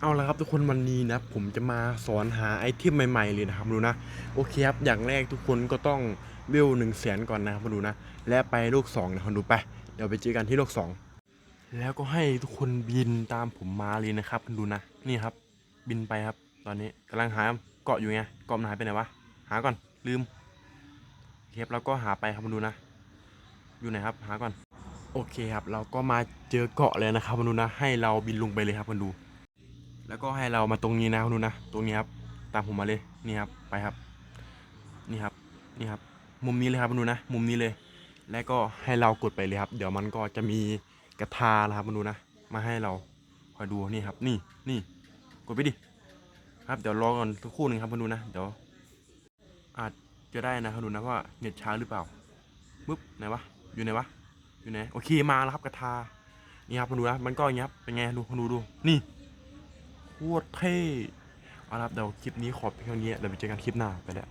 เอาละครับทุกคนวันนี้นะผมจะมาสอนหาไอเทมใหม่ๆเลยนะครับมาดูนะโอเคครับอย่างแรกทุกคนก็ต้องเวลหนึ่งแสนก่อนนะครับมาดูนะ และไปโลกสองนะครับดูไปเดี๋ยวไปเจอกันที่โลกสองแล้วก็ให้ทุกคนบินตามผมมาเลยนะครับมาดูนะนี่ครับ บินไปครับ ตอนนี้กำลังหาเกาะอยู่ไงเกาะมันหายไปไหนวะหาก่อนลืมเคครับเราก็หาไปครับมาดูนะ อยู่ไหนครับหาก่อน โอเคครับ เราก็มาเจอเกาะเลยนะครับมาดูนะ ให้เราบินลงไปเลยครับมาดู แล้วก็ให้เรามาตรงนี้นะคุณดูนะ ตรงนี้ครับ ตามผมมาเลย นี่ครับ ไปครับ นี่ครับ นี่ครับ มุมนี้เลยครับคุณดูนะ มุมนี้เลย แล้วก็ให้เรากดไปเลยครับ เดี๋ยวมันก็จะมีกระทานะครับคุณดูนะ มาให้เรา คอยดูนี่ครับ นี่ นี่ กดไปดิ ครับ เดี๋ยวรอก่อนสักครู่หนึงครับคุณดูนะ เดี๋ยว อาจจะได้นะครับดูนะว่าเน็ตช้าหรือเปล่าปึ๊บไหนวะ อยู่ไหนวะ อยู่ไหน โอเค มาแล้วครับกระทา นี่ครับคุณดูนะ มันก็อย่างนี้ครับ เป็นไง ดูคุณดูดู นี่ คตรเท่เอาละครับเดี๋ยวคลิปนี้ขอเพียงเท่านี้เดี๋ยวไปเจอกันคลิปหน้าไปแล้ว